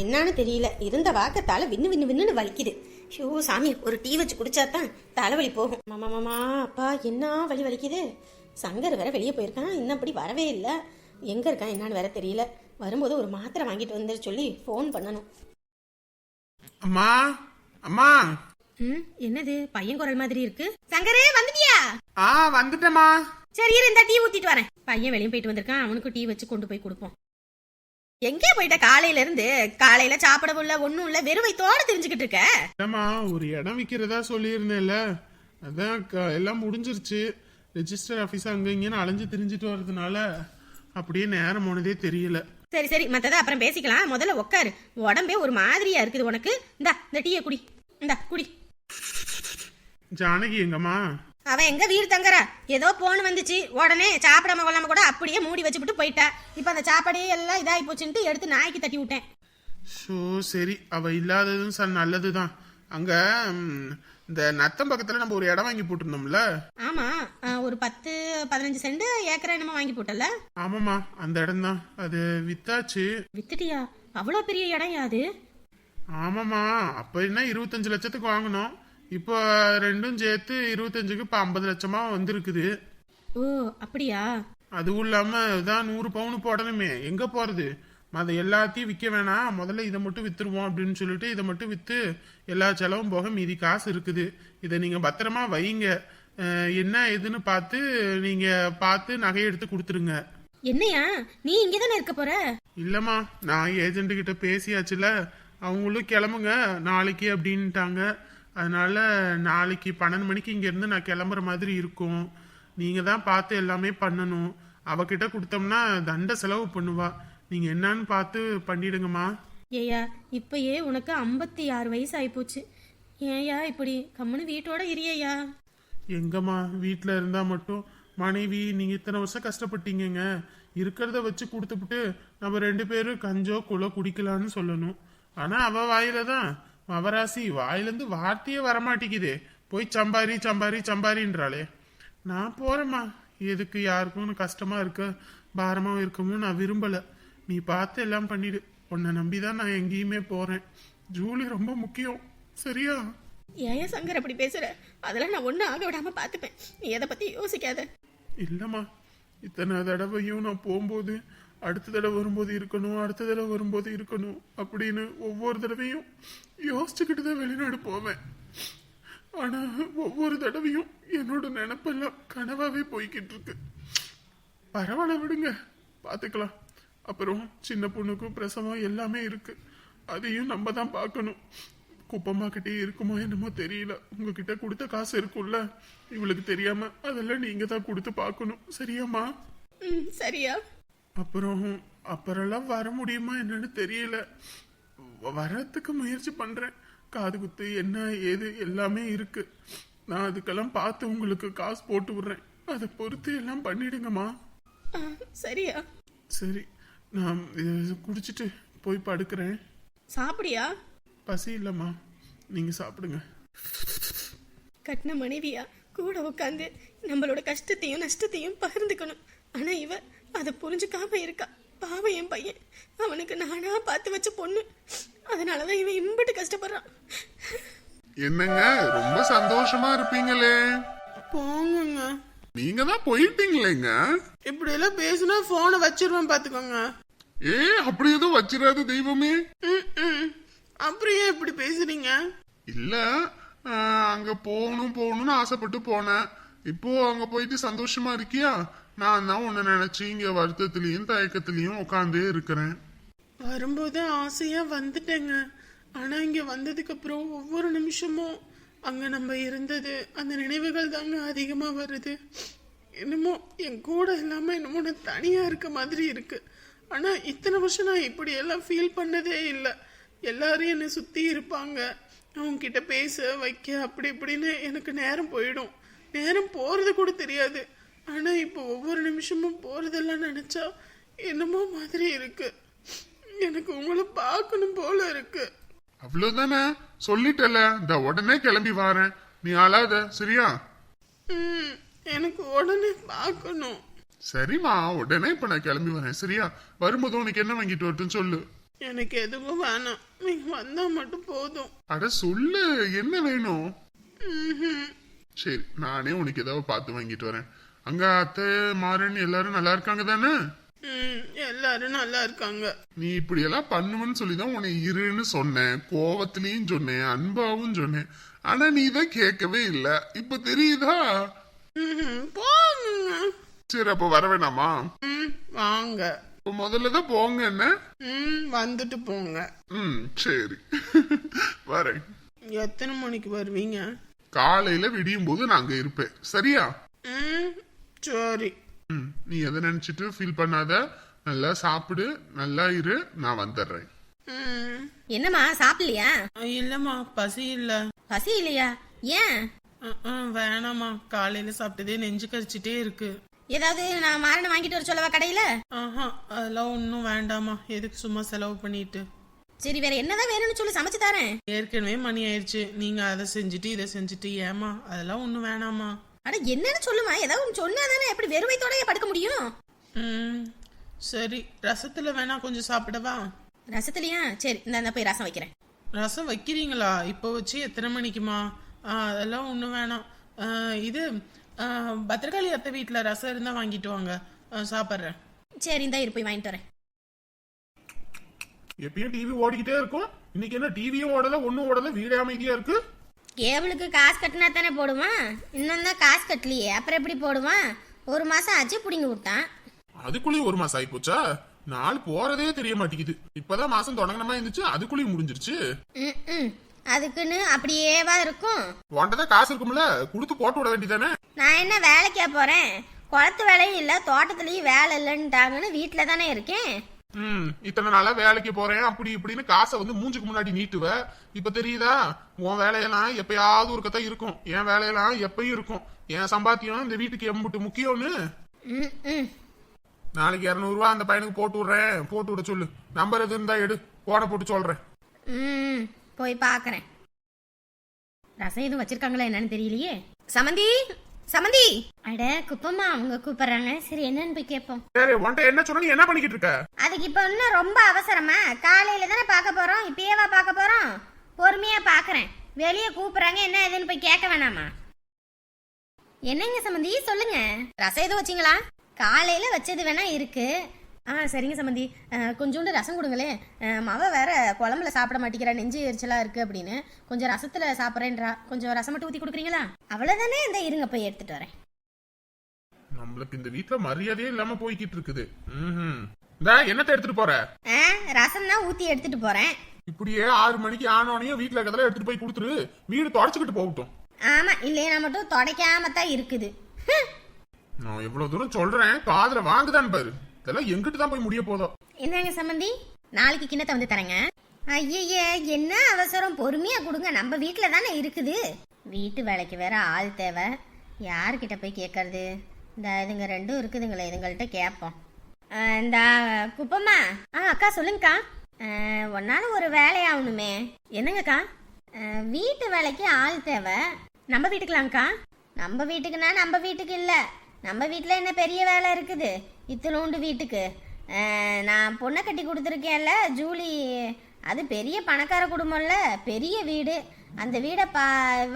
என்னன்னு தெரியல. இருந்த வாக்கத்தால விண்ணு விண்ணு விண்ணுன்னு வலிக்குது. ஷோ சாமி ஒரு டீ வச்சு குடிச்சா தான் தலைவலி போகும். மாமா மாமா அப்பா என்ன வலி வலிக்குது? சங்கர் வேற வெளியே போயிருக்கான். இன்னும் அப்படி வரவே இல்லை. எங்க இருக்கான் என்னன்னு வேற தெரியல. வரும்போது ஒரு மாத்திரை வாங்கிட்டு வந்து சொல்லி ஃபோன் பண்ணணும். அம்மா அம்மா. ம் என்னது? பையன் குரல் மாதிரி இருக்கு. சங்கரே வந்துட்டியா? ஆ வந்துட்டேம்மா. சரி இரு இந்த டீ ஊத்திட்டு வரேன். பையன் வெளியே போயிட்டு வந்திருக்கான். அவனுக்கு டீ வச்சு கொண்டு போய் கொடுப்போம். எங்கே போயிட்ட காலையில இருந்து காலையில சாப்பிடவும் இல்ல ஒண்ணும் இல்ல வெறும் வயித்தோட தெரிஞ்சுக்கிட்டு இருக்க? இல்லம்மா ஒரு இடம் விற்கிறதா சொல்லியிருந்தேன்ல. அதான் எல்லாம் முடிஞ்சிருச்சு. ரெஜிஸ்டர் ஆஃபீஸ் அங்க இங்கன்னு அலைஞ்சு திரிஞ்சிட்டு வர்றதுனால அப்படியே நேரம் போனதே தெரியல. சரி சரி மத்தத அப்புறம் பேசிக்கலாம். முதல்ல உட்காரு உடம்பே ஒரு மாதிரியா இருக்குது உனக்கு. இந்தா இந்த டீயை குடி. இந்தா குடி. ஜானகி எங்கம்மா? அவன் எங்க வீடு தங்குறா? ஏதோ போன் வந்துச்சு. உடனே சாப்பிடாம கொள்ளாம கூட அப்படியே மூடி வச்சுட்டு போயிட்டா. இப்ப அந்த சாப்பாடே எல்லாம் இதாகி போச்சுன்ட்டு எடுத்து நாய்க்கு தட்டி விட்டேன். ஸோ சரி. அவ இல்லாததும் சார் நல்லதுதான். அங்க இந்த நத்தம் பக்கத்துல நம்ம ஒரு இடம் வாங்கி போட்டிருந்தோம்ல? ஆமா. ஒரு பத்து பதினஞ்சு சென்ட் ஏக்கரா என்னமோ வாங்கி போட்டல ஆமாம்மா. அந்த இடம் தான் அது வித்தாச்சு. வித்துட்டியா? அவ்வளோ பெரிய இடம் யாது ஆமாம்மா. அப்ப என்ன இருபத்தஞ்சு லட்சத்துக்கு வாங்கினோம். இப்போ ரெண்டும் சேர்த்து இருபத்தஞ்சுக்கு இப்போ ஐம்பது லட்சமா வந்திருக்குது. ஓ அப்படியா? அதுவும் இல்லாம இதான் நூறு பவுன் போடணுமே. எங்க போறது? அதை எல்லாத்தையும் விற்க வேணாம். முதல்ல இதை மட்டும் வித்துருவோம் அப்படின்னு சொல்லிட்டு இதை மட்டும் வித்து எல்லா செலவும் போக மீதி காசு இருக்குது. இதை நீங்க பத்திரமா வைங்க. என்ன ஏதுன்னு பார்த்து நீங்க பார்த்து நகையை எடுத்து கொடுத்துருங்க. என்னையா? நீ இங்கே தானே இருக்க போற? இல்லம்மா நான் ஏஜென்ட் கிட்ட பேசியாச்சுல. அவங்களும் கிளம்புங்க. நாளைக்கு அப்படின்ட்டாங்க. அதனால நாளைக்கு பன்னெண்டு மணிக்கு இங்க இருந்து நான் கிளம்புற மாதிரி இருக்கும். நீங்க தான் பார்த்து எல்லாமே பண்ணணும். அவகிட்ட கொடுத்தோம்னா தண்ட செலவு பண்ணுவா. நீங்க என்னன்னு பார்த்து பண்ணிடுங்கம்மா. ஏயா இப்பயே உனக்கு ஐம்பத்தி ஆறு வயசு ஆயிப்போச்சு ஏயா இப்படி கம்முன்னு வீட்டோட இரியையா எங்கம்மா வீட்டில் இருந்தா மட்டும். மனைவி நீங்க இத்தனை வருஷம் கஷ்டப்பட்டீங்கங்க. இருக்கிறத வச்சு கொடுத்துப்புட்டு நம்ம ரெண்டு பேரும் கஞ்சோ குளோ குடிக்கலான்னு சொல்லணும். ஆனா அவ வாயில தான் மவராசி வாயிலேருந்து வார்த்தையே வரமாட்டேங்குதே. போய் சம்பாரி சம்பாரி சம்பாரின்றாளே நான் போறேம்மா. எதுக்கு யாருக்கும் கஷ்டமா இருக்க? பாரமா இருக்கவும் நான் விரும்பல. நீ பார்த்து எல்லாம் பண்ணிடு. உன்னை நம்பிதான் நான் எங்கேயுமே போறேன். ஜூலி ரொம்ப முக்கியம். சரியா? ஏயா சங்கர் அப்படி பேசுற? அதெல்லாம் நான் ஒன்றும் ஆக விடாம பார்த்துப்பேன். நீ எதை பத்தி யோசிக்காத. இல்லம்மா. இத்தனை தடவையும் நான் போகும்போது அடுத்த தடவை வரும்போது இருக்கணும் அடுத்த தடவை வரும்போது இருக்கணும் அப்படின்னு ஒவ்வொரு தடவையும் யோசிச்சுக்கிட்டு தான் வெளிநாடு போவேன். ஆனா ஒவ்வொரு தடவையும் என்னோட நினப்பெல்லாம் கனவாவே போய்கிட்டு இருக்கு. பரவாயில்ல விடுங்க பார்த்துக்கலாம் அப்புறம் சின்ன பொண்ணுக்கும் பிரசவம் எல்லாமே இருக்கு. அதையும் நம்ம தான் பார்க்கணும். குப்பம்மா கிட்டே இருக்குமோ என்னமோ தெரியல. உங்ககிட்ட கொடுத்த காசு இருக்கும்ல. இவளுக்கு தெரியாம அதெல்லாம் நீங்க தான் கொடுத்து பார்க்கணும். சரியாம்மா? சரியா? அப்புறம் அப்புறம்லாம் வர முடியுமா என்னன்னு தெரியல. வரத்துக்கு முயற்சி பண்றேன். காது குத்து என்ன ஏது எல்லாமே இருக்கு. நான் அதுக்கெல்லாம் பார்த்து உங்களுக்கு காசு போட்டு விடுறேன். அதை பொறுத்து எல்லாம் பண்ணிடுங்கம்மா. சரியா. சரி நான் இது குடிச்சிட்டு போய் படுக்கிறேன். சாப்பிடியா? பசி இல்லைம்மா. நீங்க சாப்பிடுங்க. கட்டின மனைவியா? கூட உட்காந்து நம்மளோட கஷ்டத்தையும் நஷ்டத்தையும் பகிர்ந்துக்கணும். ஆனா இவ அதை புரிஞ்சுக்காம இருக்கா. பாவம் என் பையன். அவனுக்கு நானா பார்த்து வச்ச பொண்ணு. அதனாலதான் இவன் இம்பிட்டு கஷ்டப்படுறான். என்னங்க? ரொம்ப சந்தோஷமா இருப்பீங்களே. போங்கங்க. நீங்க தான் போயிட்டீங்களேங்க? இப்படி எல்லாம் பேசினா போனை வச்சிருவேன் பாத்துக்கோங்க ஏ அப்படி எதுவும் வச்சிடாத தெய்வமே. ம், ம். அப்புறம் ஏன் இப்படி பேசுறீங்க இல்ல அங்க போகணும் போகணும்னு ஆசைப்பட்டு போனேன். இப்போ அங்க போயிட்டு சந்தோஷமா இருக்கியா? நான் தான் உன்னை நினைச்சு இங்க வருத்தத்திலயும் தயக்கத்திலயும் உட்காந்தே இருக்கிறேன். வரும்போது ஆசையா வந்துட்டேங்க. ஆனா இங்க வந்ததுக்கு அப்புறம் ஒவ்வொரு நிமிஷமும் அங்க நம்ம இருந்தது அந்த நினைவுகள் தாங்க அதிகமா வருது. என்னமோ என் கூட இல்லாம என்னமோ நான் தனியா இருக்க மாதிரி இருக்கு. ஆனா இத்தனை வருஷம் நான் இப்படி எல்லாம் ஃபீல் பண்ணதே இல்லை. எல்லாரும் என்னை சுத்தி இருப்பாங்க. அவங்க கிட்ட பேச வைக்க அப்படி இப்படின்னு எனக்கு நேரம் போயிடும். நேரம் போறது கூட தெரியாது. ஆனா இப்போ ஒவ்வொரு நிமிஷமும் போறதெல்லாம் நினைச்சா என்னமோ மாதிரி இருக்கு. எனக்கு உங்களை பார்க்கணும் போல இருக்கு. அவ்வளவுதானே? சொல்லிட்டல. இந்த உடனே கிளம்பி வாரேன். நீ அழாத சரியா? ம், எனக்கு உடனே பார்க்கணும். சரிம்மா உடனே இப்ப நான் கிளம்பி வரேன் சரியா? வரும்போது உனக்கு என்ன வாங்கிட்டு வரட்டுன்னு சொல்லு. எனக்கு எதுவும் வேணாம். நீங்க வந்தா மட்டும் போதும். அட சொல்லு என்ன வேணும். சரி நானே உனக்கு ஏதாவது பார்த்து வாங்கிட்டு வரேன். அங்க அத்தை மாறன் எல்லாரும் நல்லா இருக்காங்க தானே? எல்லாரும் நல்லா இருக்காங்க. நீ இப்படி எல்லாம் பண்ணுவேன்னு சொல்லிதான் உன்னை இருன்னு சொன்னேன். கோவத்திலையும் சொன்னேன் அன்பாவும் சொன்னேன். ஆனா நீ தான் கேட்கவே இல்ல. இப்ப தெரியுதா? சரி அப்ப வர வேணாமா? வாங்க. இப்ப முதல்ல தான் போங்க என்ன? வந்துட்டு போங்க. ம் சரி. வரேன். எத்தனை மணிக்கு வருவீங்க? காலையில விடியும் போது நான் அங்க இருப்பேன். சரியா? சரி. ம் நீ எதை நினைச்சிட்டு ஃபீல் பண்ணாத. நல்லா சாப்பிடு நல்லா இரு நான் வந்துடுறேன். ம். என்னம்மா சாப்பிடலையா? இல்லம்மா பசி இல்ல. பசி இல்லையா? ஏன்? அஹ், அஹ், வேணாம்மா காலையில சாப்பிட்டதே நெஞ்சு கரிச்சிட்டே இருக்கு. ஏதாவது நான் மாரணை வாங்கிட்டு வர சொல்லவா கடையில? ஆஹா அதெல்லாம் ஒன்றும் வேண்டாம்மா. எதுக்கு சும்மா செலவு பண்ணிட்டு? சரி வேற என்னதான் வேணும்னு சொல்லி சமைச்சு தரேன். ஏற்கனவே மணி ஆயிடுச்சு நீங்க அதை செஞ்சுட்டு இதை செஞ்சுட்டு ஏமா அதெல்லாம் ஒன்றும் வேணாமா அட என்னன்னு சொல்லுமா? ஏதாவது ஒன்று சொன்னா தானே எப்படி வெறும் வயித்தோடயே படுக்க முடியும்? ம் சரி. ரசத்துல வேணா கொஞ்சம் சாப்பிடவா? ரசத்துலயா? சரி இந்த போய் ரசம் வைக்கிறேன். ரசம் வைக்கிறீங்களா? இப்போ வச்சு எத்தனை மணிக்குமா? அதெல்லாம் ஒன்றும் வேணாம். இது பத்திரகாளி அத்தை வீட்டில் ரசம் இருந்தால் வாங்கிட்டு வாங்க. ஆ, சாப்பிட்றேன். சரி இந்த இரு போய் வாங்கிட்டு வரேன். எப்பயும் டிவி ஓடிக்கிட்டே இருக்கும். இன்னைக்கு என்ன டிவியும் ஓடல ஒன்னும் ஓடல வீடே அமைதியா இருக்கு. கேபிளுக்கு காசு கட்டினா தானே போடுவான்? இன்னும் தான் காசு கட்டலையே. அப்புறம் எப்படி போடுவான்? ஒரு மாசம் ஆச்சு பிடிங்கி விட்டான். அதுக்குள்ளேயும் ஒரு மாசம் ஆயிப்போச்சா? நாள் போறதே தெரிய மாட்டேங்குது. இப்பதான் மாசம் தொடங்கினமா இருந்துச்சு அதுக்குள்ளேயும் முடிஞ்சிருச்சு. அதுக்குன்னு அப்படியேவா இருக்கும்? உன்கிட்ட காசு இருக்கும்ல? கொடுத்து போட்டு விட வேண்டியதானே நான் என்ன வேலைக்கா போறேன்? குளத்து வேலையும் இல்லை தோட்டத்துலயும் வேலை இல்லைன்ட்டாங்கன்னு வீட்டில் தானே இருக்கேன்? ம் இத்தனை நாளா வேலைக்கு போறேன் அப்படி இப்படின்னு காசை வந்து மூஞ்சுக்கு முன்னாடி நீட்டுவ. இப்ப தெரியுதா? உன் வேலையெல்லாம் எப்பயாவது ஒருக்கத்தான் இருக்கும். என் வேலையெல்லாம் எப்பயும் இருக்கும். என் சம்பாத்தியம் இந்த வீட்டுக்கு எம்புட்டு முக்கியம்னு. நாளைக்கு இரநூறுவா அந்த பையனுக்கு போட்டு விடுறேன். போட்டு விட சொல்லு. நம்பர் எது இருந்தா எடு. போட போட்டு சொல்றேன். ம் போய் பார்க்கறேன் ரசம் எதுவும் வச்சிருக்காங்களா என்னன்னு தெரியலையே. சமந்தி! சமந்தி! அட குப்பம்மா அவங்க கூப்பிடுறாங்க. சரி என்னன்னு போய் கேட்போம் சரி உன்கிட்ட என்ன சொன்னா நீ என்ன பண்ணிக்கிட்டு இருக்க? அதுக்கு இப்போ இன்னும் ரொம்ப அவசரமா காலையில தானே பார்க்க போறோம் இப்பயேவா பார்க்க போறோம். பொறுமையா பார்க்கறேன். வெளியே கூப்பிடுறாங்க என்ன ஏதுன்னு போய் கேட்க வேணாமா? என்னங்க சம்மந்தி சொல்லுங்க. ரசம் எதுவும் வச்சிங்களா? காலையில வச்சது வேணா இருக்கு. ஆ சரிங்க சம்மந்தி கொஞ்சோண்டு ரசம் கொடுங்களே. அஹ், மவ வேற குழம்புல சாப்பிட மாட்டேங்கிறா நெஞ்சு எரிச்சலா இருக்கு அப்படின்னு. கொஞ்சம் ரசத்துல சாப்பிட்றேன்றா. கொஞ்சம் ரசம் மட்டும் ஊத்தி கொடுக்குறீங்களா? அவ்வளவுதானே? இந்த இருங்க போய் எடுத்துட்டு வரேன். நம்மளுக்கு இந்த வீட்டுல மரியாதையே இல்லாம போய்கிட்டு இருக்குது. ம்ஹும். இந்தா என்னத்தை எடுத்துட்டு போற? ஆ ரசம் தான் ஊத்தி எடுத்துட்டு போறேன். இப்படியே ஆறு மணிக்கு ஆனோனையும் வீட்டுல இருக்கிறதெல்லாம் எடுத்துட்டு போய் கொடுத்துரு. வீடு தொடச்சுக்கிட்டு போகட்டும். ஆமா இல்லையா மட்டும் தொடைக்காம தான் இருக்குது. நான் எவ்வளவு தூரம் சொல்றேன்? காதுல வாங்குதான் பாரு. இதெல்லாம் எங்கிட்டு தான் போய் முடிய போதும் என்னங்க சம்மந்தி நாளைக்கு கிண்ணத்தை வந்து தரேங்க. ஐயய்ய என்ன அவசரம்? பொறுமையா கொடுங்க. நம்ம வீட்டுல தானே இருக்குது. வீட்டு வேலைக்கு வேற ஆள் தேவை. யார்கிட்ட போய் கேட்கறது? இந்த இதுங்க ரெண்டும் இருக்குதுங்களே இதுங்கள்ட்ட கேட்போம். இந்த குப்பம்மா. ஆ அக்கா சொல்லுங்கக்கா. ஒன்னால ஒரு வேலையாகணுமே. என்னங்கக்கா? வீட்டு வேலைக்கு ஆள் தேவை. நம்ம வீட்டுக்கலாம்க்கா நம்ம வீட்டுக்குன்னா நம்ம வீட்டுக்கு இல்லை. நம்ம வீட்டில் என்ன பெரிய வேலை இருக்குது? இத்தனோண்டு வீட்டுக்கு. நான் பொண்ணை கட்டி கொடுத்துருக்கேன்ல ஜூலி. அது பெரிய பணக்கார குடும்பம்ல பெரிய வீடு. அந்த வீடை பா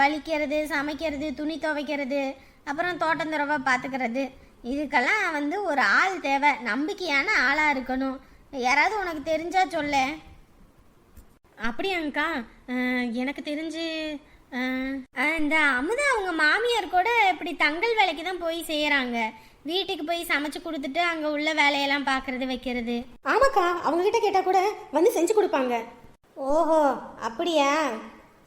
வலிக்கிறது சமைக்கிறது துணி துவைக்கிறது அப்புறம் தோட்டம் துறவை பார்த்துக்கிறது இதுக்கெல்லாம் வந்து ஒரு ஆள் தேவை. நம்பிக்கையான ஆளாக இருக்கணும். யாராவது உனக்கு தெரிஞ்சா சொல்ல. அப்படியாங்கக்கா எனக்கு தெரிஞ்சு இந்த அமுதா அவங்க மாமியார் கூட இப்படி தங்கல் வேலைக்கு தான் போய் செய்யறாங்க வீட்டுக்கு போய் சமைச்சு கொடுத்துட்டு அங்க உள்ள வேலையெல்லாம் பார்க்கறது வைக்கிறது. ஆமாக்கா அவங்க கிட்ட கேட்டா கூட வந்து செஞ்சு கொடுப்பாங்க. ஓஹோ அப்படியா?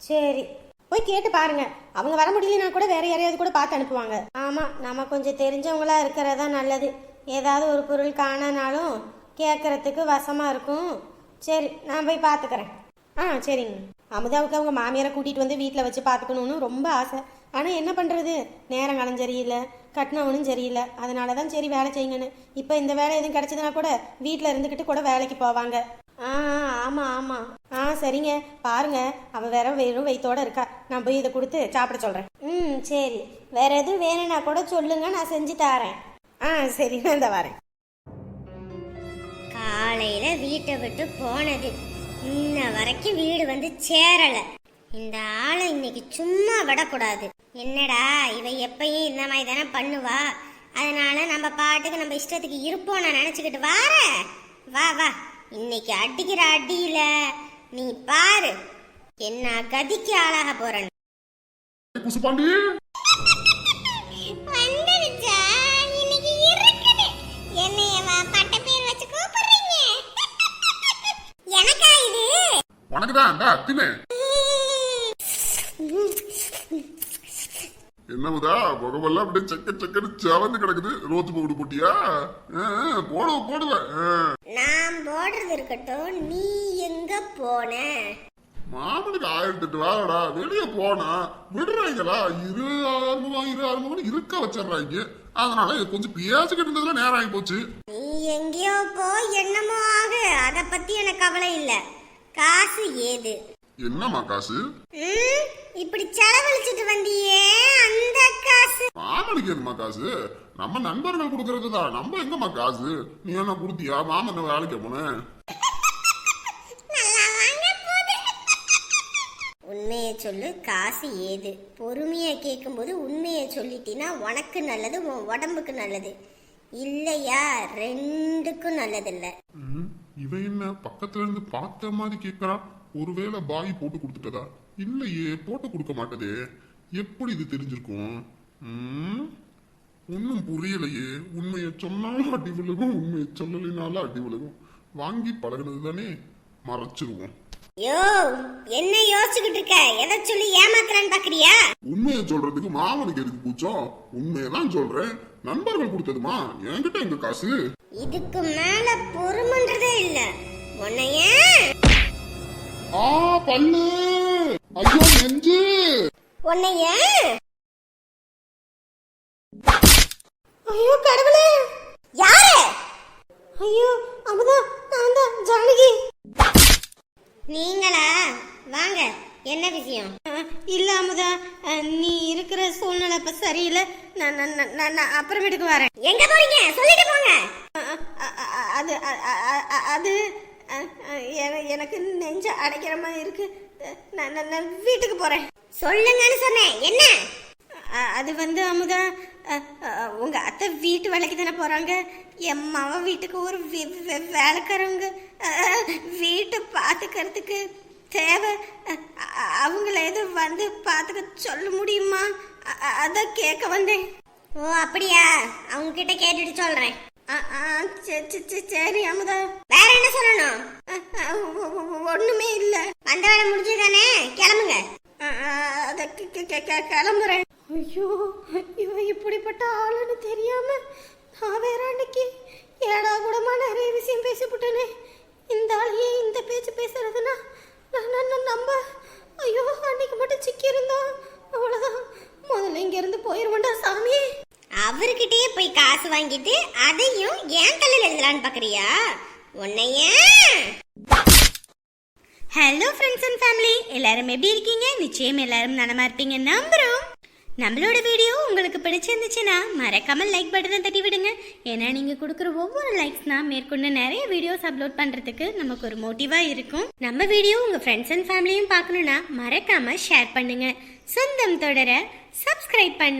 சரி. போய் கேட்டு பாருங்க. அவங்க வர முடியலனா கூட வேற யாரையாவது கூட பார்த்து அனுப்புவாங்க. ஆமா நம்ம கொஞ்சம் தெரிஞ்சவங்களா இருக்கிறதா நல்லது. ஏதாவது ஒரு பொருள் காணனாலும் கேட்கறதுக்கு வசமா இருக்கும். சரி நான் போய் பார்த்துக்கிறேன் ஆ சரிங்க. அமுதாவுக்கு அவங்க மாமியாரை கூட்டிகிட்டு வந்து வீட்டில் வச்சு பார்த்துக்கணும்னு ரொம்ப ஆசை. ஆனால் என்ன பண்ணுறது நேரம் காலம் சரியில்லை கட்டினவனும் சரியில்லை. அதனால தான் சரி வேலை செய்யுங்கன்னு. இப்போ இந்த வேலை எதுவும் கிடச்சதுன்னா கூட வீட்டில் இருந்துக்கிட்டு கூட வேலைக்கு போவாங்க. ஆ ஆமாம் ஆமாம் ஆ சரிங்க. பாருங்க. அவள் வேற வெறும் வயிற்றோடு இருக்கா. நான் போய் இதை கொடுத்து சாப்பிட சொல்கிறேன் ம் சரி. வேற எதுவும் வேணும்னா கூட சொல்லுங்க. நான் செஞ்சு தரேன். ஆ சரி. நான் இந்த வரேன். காலையில் வீட்டை விட்டு போனது. இன்ன வரைக்கும் வீடு வந்து சேரலை. இந்த ஆளை இன்னைக்கு சும்மா விடக்கூடாது. என்னடா இவ எப்பயும் இந்த மாதிரி தானே பண்ணுவா? அதனால நம்ம பாட்டுக்கு நம்ம இஷ்டத்துக்கு இருப்போம் நான் நினைச்சுக்கிட்டு வார. வா வா. இன்னைக்கு அடிக்கிற அடியில நீ பாரு. என்ன கதிக்கு ஆளாக போறேன் குசுபாண்டி வந்துடுச்சா இன்னைக்கு இருக்குது என்னைய பட்ட பேர் வச்சு கூப்பிடுறீங்க எனக்கா இது உனக்கு தான் தின்னு என்னமுதா? முகமெல்லாம் அப்படியே செக்க செக்கன்னு செவந்து கிடக்குது. ரோத்து போடு போட்டியா? ஆ, போடுவேன். நான் போடுறது இருக்கட்டும். நீ எங்க போன? மாமனுக்கு ஆயிரத்தி எட்டு வேலைடா வெளியே போனா விடுறாங்களா இரு ஆரம்பமா இரு ஆரம்பமா இருக்க வச்சிடுறாங்க அதனால கொஞ்சம் பேசிக்கிட்டு இருந்ததுல நேரம் ஆகி போச்சு. நீ எங்கேயோ போ. என்னமோ ஆகு. அத பத்தி எனக்கு கவலை இல்ல. காசு ஏது? என்னம்மா காசு? இப்படி செலவழிச்சிட்டு வந்தியே அந்த காசு. மாமனுக்கு என்னம்மா காசு? நம்ம நண்பர்கள் கொடுக்கறது தான். நம்ம எங்கம்மா காசு? நீ என்ன கொடுத்தியா? மாமன் வேலைக்கு போனேன். உண்மையை சொல்லு காசு ஏது? பொறுமையா கேட்கும்போது உண்மையை சொல்லிட்டீன்னா உனக்கு நல்லது உன் உடம்புக்கு நல்லது. இல்லையா? ரெண்டுக்கும் நல்லதில்ல. இவன் என்ன பக்கத்துல இருந்து பார்த்த மாதிரி கேக்குறா? ஒருவேளை பாய் போட்டு கொடுத்துட்டதா? இல்லையே போட்டு கொடுக்க மாட்டதே. எப்படி இது தெரிஞ்சிருக்கும்? ம், ஒண்ணும் புரியலையே. உண்மையை சொன்னாலும் அடி விழுகும் உண்மையை சொல்லலைனாலும் அடி விழுகும். வாங்கி பழகுனது தானே? மறைச்சிருவோம். யோ என்ன யோசிச்சுக்கிட்டு இருக்க? எதை சொல்லி ஏமாத்துறான்னு பாக்குறியா? உண்மையை சொல்றதுக்கு மாமனுக்கு எதுக்கு பூச்சோம் உண்மையை தான் சொல்றேன். நண்பர்கள் கொடுத்ததுமா? என்கிட்ட எங்க காசு? இதுக்கு மேல பொறுமன்றதே இல்ல. உன்னைய ஆ பல்லு ஐயோ நெஞ்சு. உன்னைய ஐயோ கடவுளே. யாரு? ஐயோ அமுதா நான் தான் ஜானகி. நீங்களா? வாங்க என்ன விஷயம்? இல்ல அமுதா நீ இருக்கிற சூழ்நிலை இப்ப சரியில்லை. நான் நான் நான், அப்புறமேட்டுக்கு வரேன். எங்க போறீங்க? சொல்லிட்டு போங்க. அது அது எனக்கு நெஞ்ச அடைக்கிற மாதிரி இருக்கு. நான் நான் வீட்டுக்கு போறேன். சொல்லுங்கன்னு சொன்னேன். என்ன? அது வந்து அமுதா உங்க அத்தை வீட்டு வேலைக்கு தானே போறாங்க? என் மவ வீட்டுக்கு ஒரு வேலைக்காரங்க வேலைக்காரவங்க வீட்டை பார்த்துக்கிறதுக்கு தேவை. அவங்கள எதுவும் வந்து பார்த்துக்க சொல்ல முடியுமா? அதான் கேட்க வந்தேன். ஓ அப்படியா? அவங்க கிட்ட கேட்டுட்டு சொல்றேன். சரி, சரி அமுதா. வேற என்ன சொல்லணும்? ஒண்ணுமே இல்லை. வந்த வேலை முடிஞ்சதானே? கிளம்புங்க. கிளம்புறேன். ஐயோ இவன் இப்படிப்பட்ட ஆளுன்னு தெரியாம நான் வேற அன்னைக்கு ஏடா கூடமா நிறைய விஷயம் பேசிவிட்டேனே இந்த ஆளையே இந்த பேச்சு பேசுறதுன்னா நான் நான் நம்ப? ஐயோ அன்னைக்கு மட்டும் சிக்கி இருந்தோம் அவ்வளவுதான். முதல்ல இங்கேருந்து இருந்து சாமி. அவர்கிட்டயே போய் காசு வாங்கிட்டு அதையும் ஏன் தலையில எழுதலான்னு பாக்குறியா? உன்னைய! ஹலோ ஃப்ரெண்ட்ஸ் அண்ட் ஃபேமிலி எல்லாரும் எப்படி இருக்கீங்க? நிச்சயம் எல்லாரும் நலமா இருப்பீங்க. நம்புறோம். நம்மளோட வீடியோ உங்களுக்கு பிடிச்சிருந்துச்சுன்னா மறக்காம லைக் பட்டனை தட்டி விடுங்க. ஏன்னா நீங்க கொடுக்குற ஒவ்வொரு லைக்ஸ்னா மேற்கொண்டு நிறைய வீடியோஸ் அப்லோட் பண்றதுக்கு நமக்கு ஒரு மோட்டிவா இருக்கும். நம்ம வீடியோ உங்க ஃப்ரெண்ட்ஸ் அண்ட் ஃபேமிலியும் பார்க்கணும்னா மறக்காம ஷேர் பண்ணுங்க. சொந்தம் தொடர சப்ஸ்கிரைப் பண்ணு